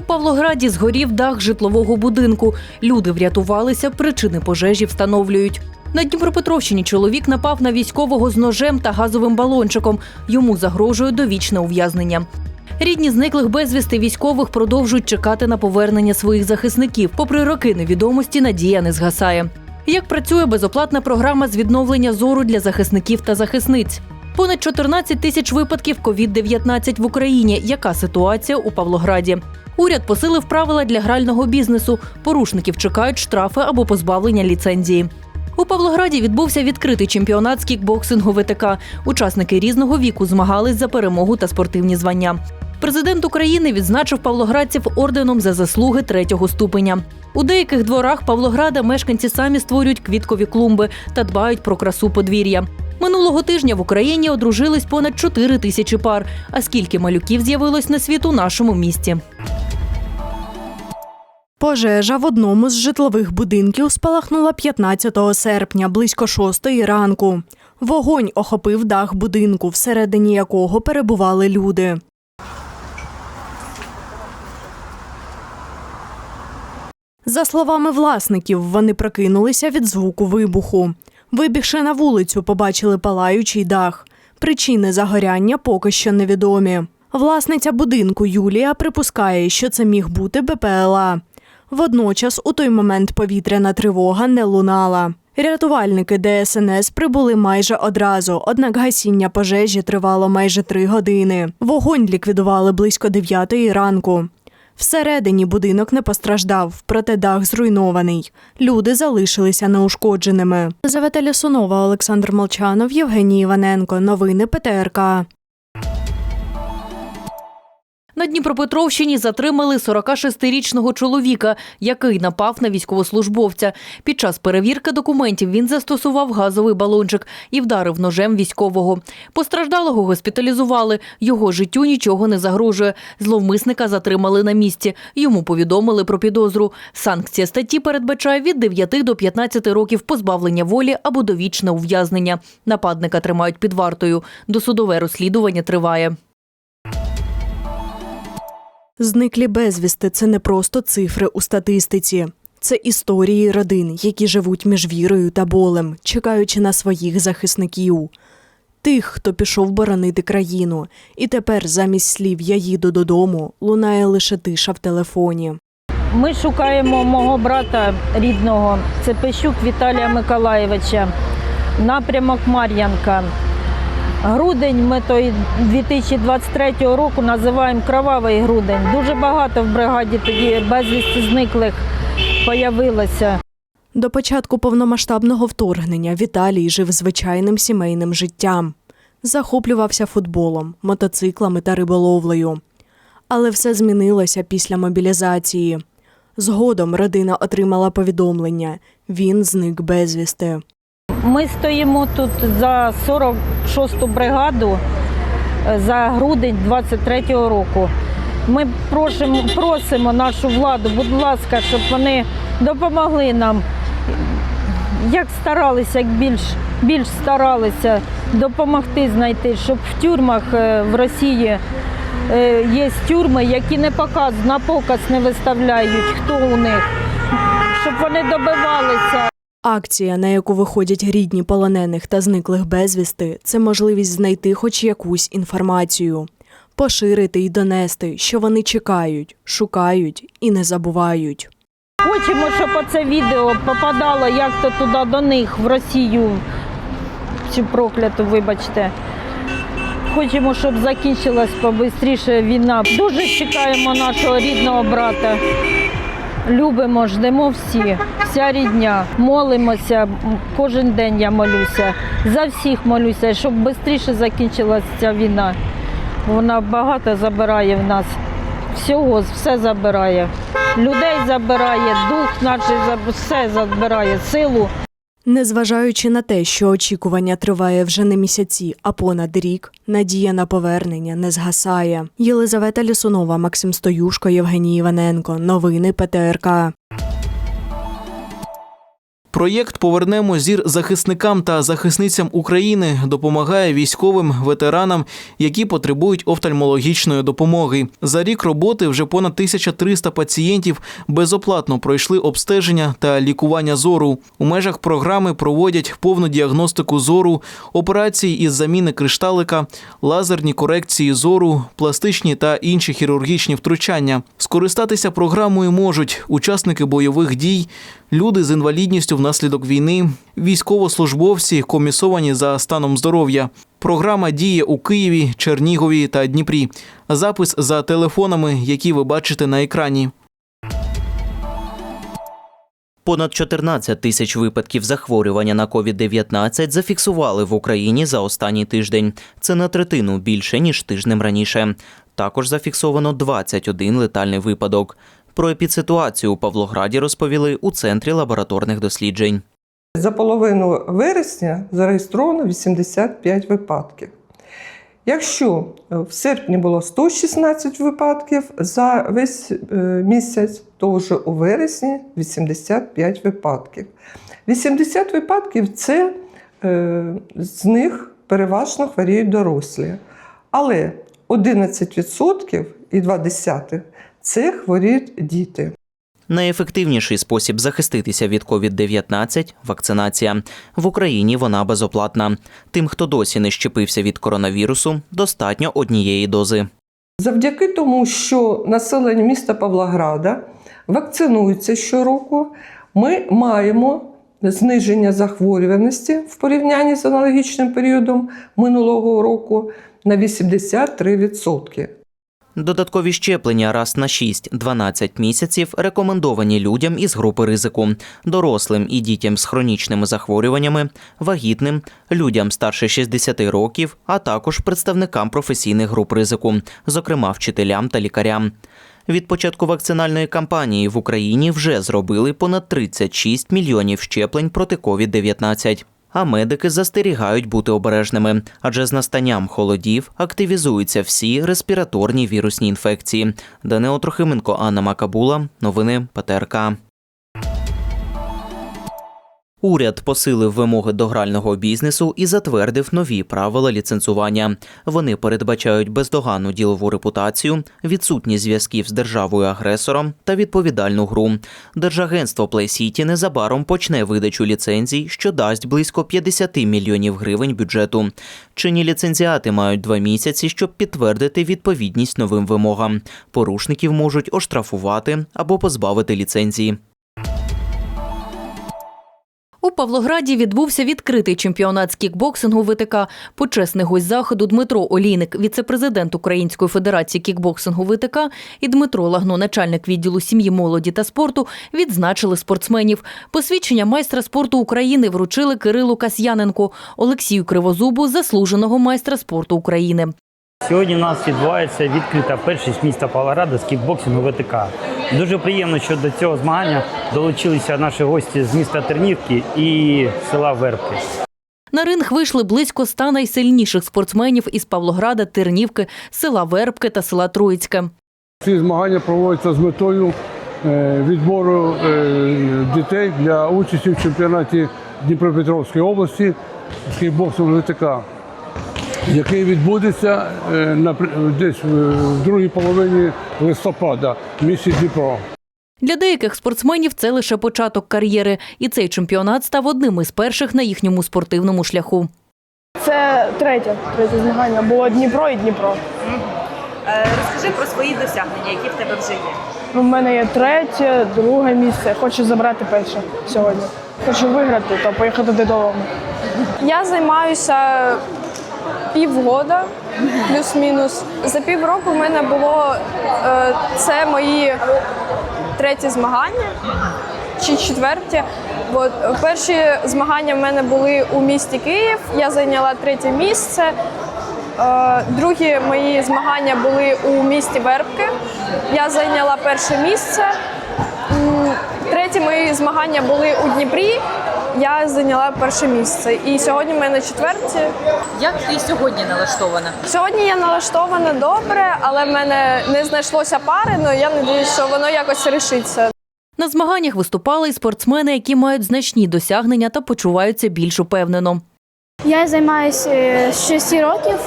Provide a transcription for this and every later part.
У Павлограді згорів дах житлового будинку. Люди врятувалися, причини пожежі встановлюють. На Дніпропетровщині чоловік напав на військового з ножем та газовим балончиком. Йому загрожує довічне ув'язнення. Рідні зниклих безвісти військових продовжують чекати на повернення своїх захисників. Попри роки невідомості, надія не згасає. Як працює безоплатна програма з відновлення зору для захисників та захисниць? Понад 14 тисяч випадків COVID-19 в Україні. Яка ситуація у Павлограді? Уряд посилив правила для грального бізнесу. Порушників чекають штрафи або позбавлення ліцензії. У Павлограді відбувся відкритий чемпіонат з кікбоксингу ВТК. Учасники різного віку змагались за перемогу та спортивні звання. Президент України відзначив павлоградців орденом за заслуги третього ступеня. У деяких дворах Павлограда мешканці самі створюють квіткові клумби та дбають про красу подвір'я. Минулого тижня в Україні одружились понад 4 тисячі пар. А скільки малюків з'явилось на світ у нашому місті? Пожежа в одному з житлових будинків спалахнула 15 серпня близько 6 ранку. Вогонь охопив дах будинку, всередині якого перебували люди. За словами власників, вони прокинулися від звуку вибуху. Вибігши на вулицю, побачили палаючий дах. Причини загоряння поки що невідомі. Власниця будинку Юлія припускає, що це міг бути БПЛА. Водночас у той момент повітряна тривога не лунала. Рятувальники ДСНС прибули майже одразу, однак гасіння пожежі тривало майже три години. Вогонь ліквідували близько дев'ятої ранку. Всередині будинок не постраждав, проте дах зруйнований. Люди залишилися неушкодженими. Завета Лясунова, Олександр Молчанов, Євгеній Іваненко. Новини ПТРК. На Дніпропетровщині затримали 46-річного чоловіка, який напав на військовослужбовця. Під час перевірки документів він застосував газовий балончик і вдарив ножем військового. Постраждалого госпіталізували. Його життю нічого не загрожує. Зловмисника затримали на місці. Йому повідомили про підозру. Санкція статті передбачає від 9 до 15 років позбавлення волі або довічне ув'язнення. Нападника тримають під вартою. Досудове розслідування триває. Зниклі безвісти це не просто цифри у статистиці. Це історії родин, які живуть між вірою та болем, чекаючи на своїх захисників. Тих, хто пішов боронити країну, і тепер замість слів Я їду додому лунає лише тиша в телефоні. Ми шукаємо мого брата рідного, це Пещук Віталія Миколаєвича, напрямок Мар'янка. Грудень ми той 2023 року називаємо кровавий грудень. Дуже багато в бригаді тоді безвісти зниклих появилося. До початку повномасштабного вторгнення Віталій жив звичайним сімейним життям, захоплювався футболом, мотоциклами та риболовлею. Але все змінилося після мобілізації. Згодом родина отримала повідомлення він зник безвісти. Ми стоїмо тут за 46-ту бригаду е, за грудень 23-го року. Ми просимо, просимо нашу владу, будь ласка, щоб вони допомогли нам. Як старалися, як більш, більш старалися допомогти знайти, щоб в тюрмах е, в Росії е, є тюрми, які не показують, на показ не виставляють, хто у них, щоб вони добивалися. Акція, на яку виходять рідні полонених та зниклих безвісти, це можливість знайти хоч якусь інформацію, поширити і донести, що вони чекають, шукають і не забувають. Хочемо, щоб оце відео попадало як то туди до них, в Росію, цю прокляту, вибачте. Хочемо, щоб закінчилась побистріше війна. Дуже чекаємо нашого рідного брата. Любимо, ждемо всі, вся рідня. Молимося. Кожен день я молюся. За всіх молюся, щоб швидше закінчилася ця війна. Вона багато забирає в нас. Всього, все забирає. Людей забирає, дух наш все забирає, силу. Незважаючи на те, що очікування триває вже не місяці, а понад рік, надія на повернення не згасає. Єлизавета Лісунова, Максим Стоюшко, Євгеній Іваненко. Новини ПТРК. Проєкт Повернемо зір захисникам та захисницям України допомагає військовим ветеранам, які потребують офтальмологічної допомоги. За рік роботи вже понад 1300 пацієнтів безоплатно пройшли обстеження та лікування зору. У межах програми проводять повну діагностику зору, операції із заміни кришталика, лазерні корекції зору, пластичні та інші хірургічні втручання. Скористатися програмою можуть учасники бойових дій, люди з інвалідністю внаслідок війни, військовослужбовці, комісовані за станом здоров'я. Програма діє у Києві, Чернігові та Дніпрі. Запис за телефонами, які ви бачите на екрані. Понад 14 тисяч випадків захворювання на COVID-19 зафіксували в Україні за останній тиждень. Це на третину більше ніж тижнем раніше. Також зафіксовано 21 летальний випадок. Про епідситуацію у Павлограді розповіли у центрі лабораторних досліджень. За половину вересня зареєстровано 85 випадків. Якщо в серпні було 116 випадків за весь е, місяць, то вже у вересні 85 випадків. 80 випадків це е, з них переважно хворіють дорослі. Але 11% і 2 це хворіють діти. Найефективніший спосіб захиститися від COVID-19 – вакцинація. В Україні вона безоплатна. Тим, хто досі не щепився від коронавірусу, достатньо однієї дози. Завдяки тому, що населення міста Павлограда вакцинується щороку, ми маємо зниження захворюваності в порівнянні з аналогічним періодом минулого року на 83%. Додаткові щеплення раз на 6-12 місяців рекомендовані людям із групи ризику, дорослим і дітям з хронічними захворюваннями, вагітним, людям старше 60 років, а також представникам професійних груп ризику, зокрема вчителям та лікарям. Від початку вакцинальної кампанії в Україні вже зробили понад 36 мільйонів щеплень проти COVID-19. А медики застерігають бути обережними, адже з настанням холодів активізуються всі респіраторні вірусні інфекції. Данило Трохименко, Анна Макабула. Новини ПТРК. Уряд посилив вимоги до грального бізнесу і затвердив нові правила ліцензування. Вони передбачають бездоганну ділову репутацію, відсутність зв'язків з державою-агресором та відповідальну гру. Держагентство PlayCity незабаром почне видачу ліцензій, що дасть близько 50 мільйонів гривень бюджету. Чинні ліцензіати мають два місяці, щоб підтвердити відповідність новим вимогам. Порушників можуть оштрафувати або позбавити ліцензії. Павлограді відбувся відкритий чемпіонат з кікбоксингу ВТК. Почесний гость заходу Дмитро Олійник, віце-президент Української федерації кікбоксингу ВТК, і Дмитро Лагно, начальник відділу сім'ї, молоді та спорту, відзначили спортсменів. Посвідчення майстра спорту України вручили Кирилу Касьяненку, Олексію Кривозубу, заслуженого майстра спорту України. Сьогодні у нас відбувається відкрита першість міста Павлограда з кікбоксингу ВТК. Дуже приємно, що до цього змагання долучилися наші гості з міста Тернівки і села Вербки. На ринг вийшли близько ста найсильніших спортсменів із Павлограда, Тернівки, села Вербки та села Троїцьке. Ці змагання проводяться з метою е, відбору е, дітей для участі в чемпіонаті Дніпропетровської області з кікбоксингу ВТК, який відбудеться е, десь в в другій половині листопада в місті Дніпро. Для деяких спортсменів це лише початок кар'єри, і цей чемпіонат став одним із перших на їхньому спортивному шляху. Це третє, третє змагання. Було Дніпро і Дніпро. Е, Розкажи про свої досягнення, які в тебе вже є. У мене є третє, друге місце. Хочу забрати перше сьогодні. Хочу виграти та поїхати додому. Я займаюся півгода, плюс-мінус. За півроку в мене було е, це мої треті змагання чи четверті. От, перші змагання в мене були у місті Київ. Я зайняла третє місце. Е, Другі мої змагання були у місті Вербки. Я зайняла перше місце. Треті мої змагання були у Дніпрі. Я зайняла перше місце. І сьогодні в мене четверті. Як ти сьогодні налаштована? Сьогодні я налаштована добре, але в мене не знайшлося пари, але я сподіваюся, що воно якось рішиться. На змаганнях виступали й спортсмени, які мають значні досягнення та почуваються більш упевнено. Я займаюся е, з 6 років.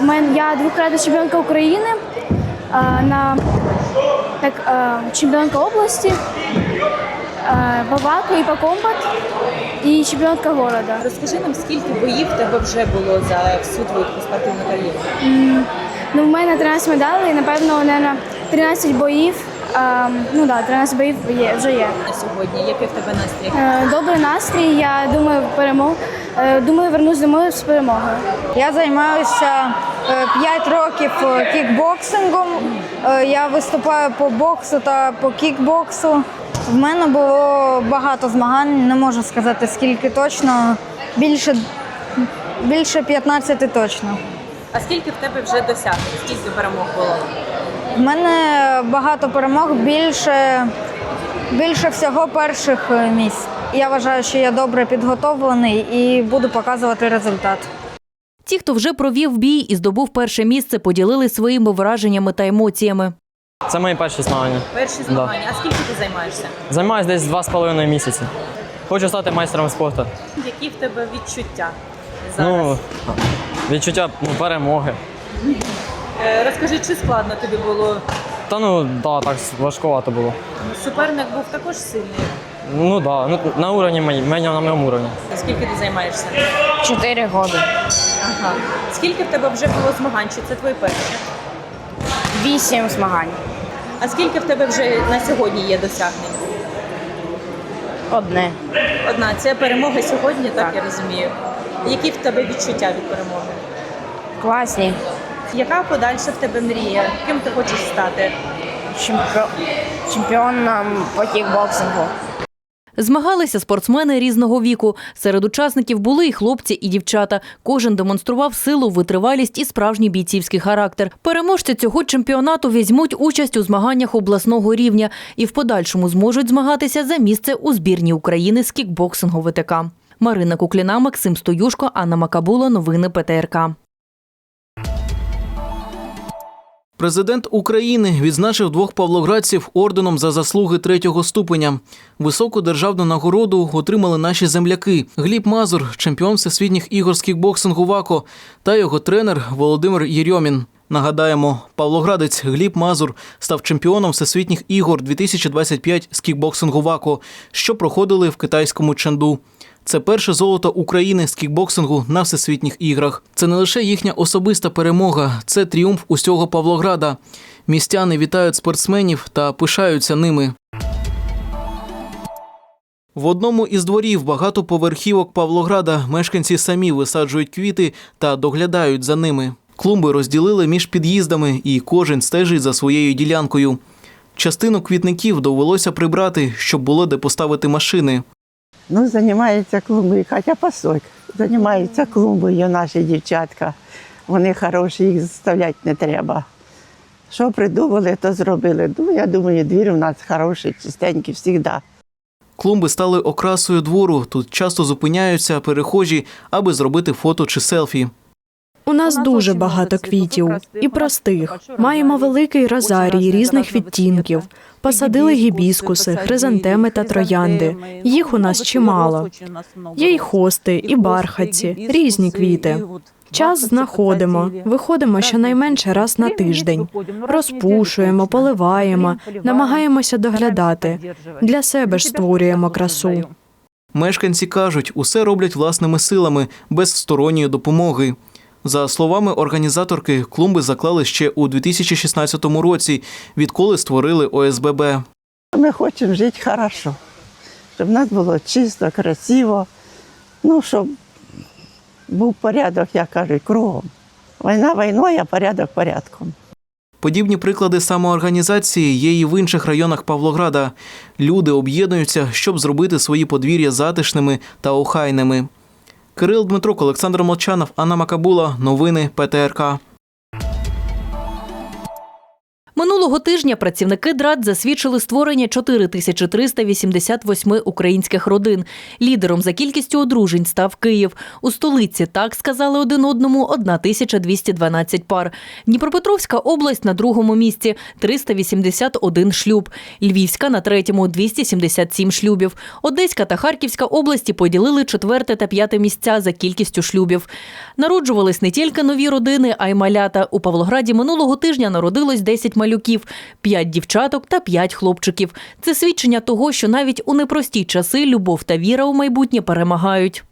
В мене я двократна чемпіонка України на так, чемпіонка області а, і по комбат, і чемпіонка города. Розкажи нам, скільки боїв тебе вже було за всю твою спортивну кар'єру? М, Ну, в мене 13 медалей, напевно, на 13 боїв. А, ну так, да, 13 боїв є, вже є. На сьогодні, який в тебе настрій? Е, Добрий настрій, я думаю, перемог. е, Думаю, вернусь домой з перемогою. Я займаюся 5 років е, кікбоксингом. Е, Я виступаю по боксу та по кікбоксу. В мене було багато змагань, не можу сказати скільки точно. Більше, більше 15 точно. А скільки в тебе вже досягнень? Скільки перемог було? В мене багато перемог, більше, більше всього перших е, місць. Я вважаю, що я добре підготовлений і буду показувати результат. Ті, хто вже провів бій і здобув перше місце, поділились своїми враженнями та емоціями. Це мої перші змагання. Перші змагання. А скільки ти займаєшся? Займаюся десь два з половиною місяці. Хочу стати майстером спорту. Які в тебе відчуття зараз? Ну, відчуття ну, перемоги. Е, Розкажи, чи складно тобі було? Та ну, да, так важкувато було. Суперник був також сильний. Ну да, ну, на уровні мене на моєму уровні. Скільки ти займаєшся? Чотири роки. Ага. Скільки в тебе вже було змагань? Чи це твої перші? Вісім змагань. А скільки в тебе вже на сьогодні є досягнень? Одне. Одна це перемога сьогодні, так, я розумію. Які в тебе відчуття від перемоги? Класні. Яка подальша в тебе мрія? Ким ти хочеш стати? Чемпіоном по кікбоксингу. Змагалися спортсмени різного віку. Серед учасників були і хлопці, і дівчата. Кожен демонстрував силу, витривалість і справжній бійцівський характер. Переможці цього чемпіонату візьмуть участь у змаганнях обласного рівня і в подальшому зможуть змагатися за місце у збірні України з кікбоксингу ВТК. Марина Кукліна, Максим Стоюшко, Анна Макабула. Новини ПТРК. Президент України відзначив двох павлоградців орденом за заслуги третього ступеня. Високу державну нагороду отримали наші земляки Гліб Мазур, чемпіон всесвітніх ігор з кікбоксингу ВАКО, та його тренер Володимир Єрьомін. Нагадаємо, павлоградець Гліб Мазур став чемпіоном всесвітніх ігор 2025 з кікбоксингу ВАКО, що проходили в китайському Ченду. Це перше золото України з кікбоксингу на всесвітніх іграх. Це не лише їхня особиста перемога, це тріумф усього Павлограда. Містяни вітають спортсменів та пишаються ними. В одному із дворів багатоповерхівок Павлограда мешканці самі висаджують квіти та доглядають за ними. Клумби розділили між під'їздами, і кожен стежить за своєю ділянкою. Частину квітників довелося прибрати, щоб було де поставити машини. Ну, займаються клумбою, хоча Пасок, Займаються клумбою наші дівчатка. Вони хороші, їх заставляти не треба. Що придумали, то зробили. Ну, я думаю, двір у нас хороший, чистенький завжди. Клумби стали окрасою двору. Тут часто зупиняються перехожі, аби зробити фото чи селфі. У нас дуже багато квітів і простих. Маємо великий розарій різних відтінків. Посадили гібіскуси, хризантеми та троянди. Їх у нас чимало. Є й хости, і бархатці, різні квіти. Час знаходимо, виходимо щонайменше раз на тиждень. Розпушуємо, поливаємо, намагаємося доглядати. Для себе ж створюємо красу. Мешканці кажуть, усе роблять власними силами, без сторонньої допомоги. За словами організаторки, клумби заклали ще у 2016 році, відколи створили ОСББ. Ми хочемо жити хорошо, щоб в нас було чисто, красиво, ну, щоб був порядок, як кажуть, кругом. Війна війною, а порядок порядком. Подібні приклади самоорганізації є і в інших районах Павлограда. Люди об'єднуються, щоб зробити свої подвір'я затишними та охайними. Кирил Дмитрук, Олександр Молчанов, Анна Макабула. Новини ПТРК. Минулого тижня працівники ДРАД засвідчили створення 4388 українських родин. Лідером за кількістю одружень став Київ. У столиці так сказали один одному 1212 пар. Дніпропетровська область на другому місці 381 шлюб. Львівська на третьому 277 шлюбів. Одеська та Харківська області поділили четверте та п'яте місця за кількістю шлюбів. Народжувались не тільки нові родини, а й малята. У Павлограді минулого тижня народилось 10 малюків, 5 дівчаток та 5 хлопчиків. Це свідчення того, що навіть у непрості часи любов та віра у майбутнє перемагають.